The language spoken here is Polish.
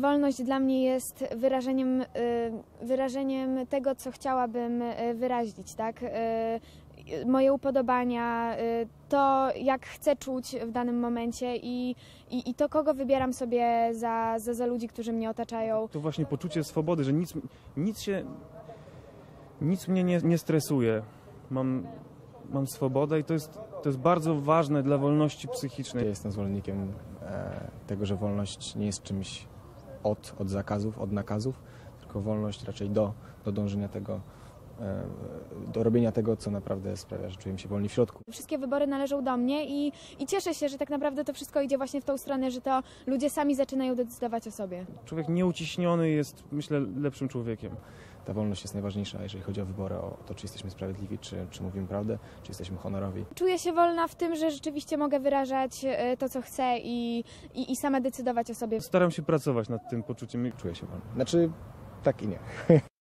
Wolność dla mnie jest wyrażeniem, y, wyrażeniem tego, co chciałabym y, wyrazić, tak? Y, Moje upodobania, to jak chcę czuć w danym momencie i, i, i to, kogo wybieram sobie za, za, za ludzi, którzy mnie otaczają. To właśnie poczucie swobody, że nic, nic się, nic mnie nie, nie stresuje. Mam, mam swobodę i to jest, to jest bardzo ważne dla wolności Ja psychicznej. jestem zwolennikiem e, tego, że wolność nie jest czymś od, od zakazów, od nakazów, tylko wolność raczej do, do dążenia tego, do robienia tego, co naprawdę sprawia, że czujemy się wolni w środku. Wszystkie wybory należą do mnie i, i cieszę się, że tak naprawdę to wszystko idzie właśnie w tą stronę, że to ludzie sami zaczynają decydować o sobie. Człowiek nieuciśniony jest, myślę, lepszym człowiekiem. Ta wolność jest najważniejsza, jeżeli chodzi o wybory, o to, czy jesteśmy sprawiedliwi, czy, czy mówimy prawdę, czy jesteśmy honorowi. Czuję się wolna w tym, że rzeczywiście mogę wyrażać e, to, co chcę i, i, i sama decydować o sobie. Staram się pracować nad tym poczuciem. Czuję się wolny. Znaczy, tak i nie.